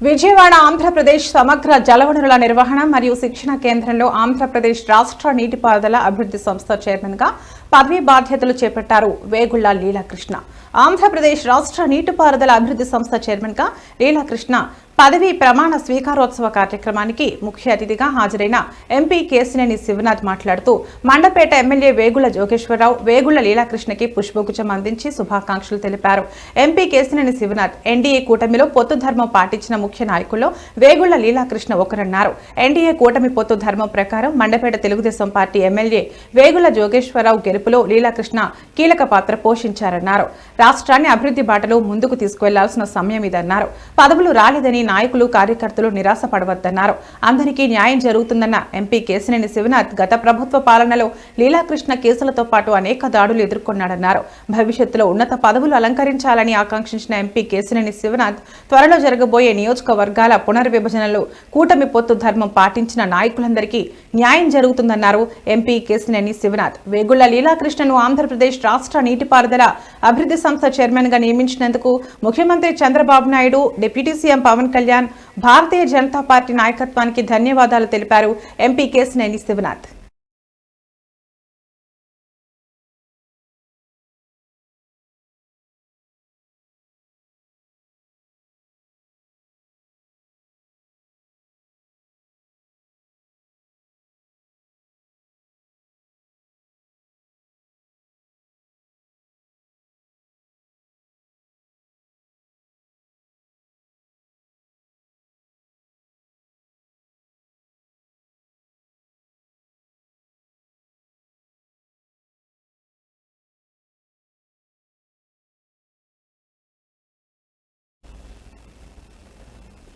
విజయవాడ ఆంధ్రప్రదేశ్ సమగ్ర జలవనరుల నిర్వహణ మరియు శిక్షణ కేంద్రంలో ఆంధ్రప్రదేశ్ రాష్ట్ర నీటిపారుదల అభివృద్ధి సంస్థ చైర్మన్గా పదవీ బాధ్యతలు చేపట్టారు వేగుళ్ళ లీలాకృష్ణ. ఆంధ్రప్రదేశ్ రాష్ట్ర నీటిపారుదల అభివృద్ధి సంస్థ చైర్మన్గా లీలాకృష్ణ పదవీ ప్రమాణ స్వీకారోత్సవ కార్యక్రమానికి ముఖ్య అతిథిగా హాజరైన ఎంపీ కేసినేని శివనాథ్ మాట్లాడుతూ మండపేట ఎమ్మెల్యే వేగుల జోగేశ్వరరావు వేగుళ్ళ లీలాకృష్ణకి పుష్పగుచ్చం అందించి శుభాకాంక్షలు తెలిపారు. ఎంపీ కేసినేని శివనాథ్ ఎన్డీఏ కూటమిలో పొత్తు ధర్మం పాటించిన ముఖ్య నాయకుల్లో వేగుళ్ళ లీలాకృష్ణ ఒకరన్నారు. ఎన్డీఏ కూటమి పొత్తు ధర్మం ప్రకారం మండపేట తెలుగుదేశం పార్టీ ఎమ్మెల్యే వేగుల జోగేశ్వరరావు గెలుపులో లీలాకృష్ణ కీలక పాత్ర పోషించారన్నారు. రాష్ట్రాన్ని అభివృద్ధి బాటలో ముందుకు తీసుకువెళ్ళాల్సిన సమయం ఇదన్నారు. పదవులు రాలేదని నాయకులు కార్యకర్తలు నిరాశ పడవద్దన్నారు అందరికీ న్యాయం జరుగుతుందన్న ఎంపీ కేశినేని శివనాథ్ గత ప్రభుత్వ పాలనలో లీలాకృష్ణ కేసులతో పాటు అనేక దాడులు ఎదుర్కొన్నాడన్నారు. భవిష్యత్తులో ఉన్నత పదవులు అలంకరించాలని ఆకాంక్షించిన ఎంపీ కేశినేని శివనాథ్ త్వరలో జరగబోయే నియోజకవర్గాల పునర్విభజనలో కూటమి పొత్తు ధర్మం పాటించిన నాయకులందరికీ న్యాయం జరుగుతుందన్నారు ఎంపీ కేశినేని శివనాథ్. వేగుళ్ళ లీలాకృష్ణను ఆంధ్రప్రదేశ్ రాష్ట్ర నీటిపారుదల అభివృద్ధి సంస్థ చైర్మన్గా నియమించినందుకు ముఖ్యమంత్రి Chandrababu Naidu deputy CM Pawan Kalyan Bharatiya Janata party నాయకత్వానికి ధన్యవాదాలు తెలిపారు ఎంపీ కేశినేని శివనాథ్.